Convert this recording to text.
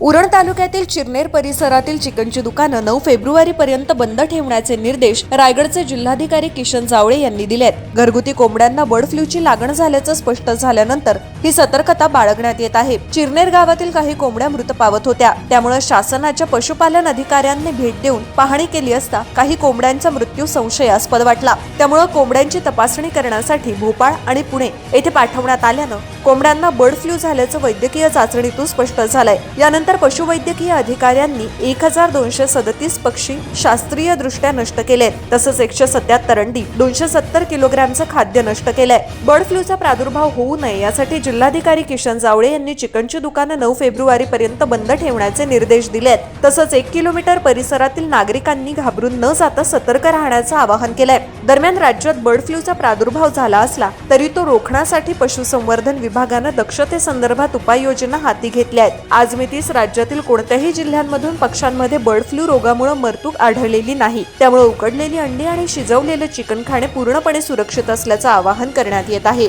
उरण तालुक्यातील चिरनेर परिसरातील चिकनची दुकानं नऊ फेब्रुवारी पर्यंत बंद ठेवण्याचे निर्देश रायगडचे जिल्हाधिकारी किशन जावळे यांनी दिलेत. घरगुती कोंबड्यांना बर्ड फ्लूची लागण झाल्याचं स्पष्ट झाल्यानंतर ही सतर्कता बाळगण्यात येत आहे. चिरनेर गावातील काही कोंबड्या मृत पावत होत्या. त्यामुळे शासनाच्या पशुपालन अधिकाऱ्यांनी भेट देऊन पाहणी केली असता काही कोंबड्यांचा मृत्यू संशयास्पद वाटला. त्यामुळे कोंबड्यांची तपासणी करण्यासाठी भोपाळ आणि पुणे येथे पाठवण्यात आल्यानं कोंबड्यांना बर्ड फ्लू झाल्याचं वैद्यकीय चाचणीतून स्पष्ट झालंय. यानंतर पशुवैद्यकीय अधिकाऱ्यांनी एक हजार दोनशे सदतीस पक्षी शास्त्रीय दृष्ट्या नष्ट केले तसंच एकशे सत्याहत्तर अंडी दोनशे सत्तर किलोग्रॅमचं खाद्य नष्ट केलंय. बर्ड फ्लूचा प्रादुर्भाव होऊ नये यासाठी जिल्हाधिकारी किशन जावळे यांनी चिकनची दुकानं नऊ फेब्रुवारी पर्यंत बंद ठेवण्याचे निर्देश दिलेत. तसंच एक किलोमीटर परिसरातील नागरिकांनी घाबरून न जाता सतर्क राहण्याचं आवाहन केलंय. दरम्यान राज्यात बर्ड फ्लूचा प्रादुर्भाव झाला असला तरी तो रोखण्यासाठी पशुसंवर्धन विभागानं दक्षतेसंदर्भात उपाययोजना हाती घेतल्या आहेत. आज मितीस राज्यातील कोणत्याही जिल्ह्यांमधून पक्ष्यांमध्ये बर्ड फ्लू रोगामुळे मरतूक आढळलेली नाही. त्यामुळे उकडलेली अंडी आणि शिजवलेलं चिकन खाणे पूर्णपणे सुरक्षित असल्याचं आवाहन करण्यात येत आहे.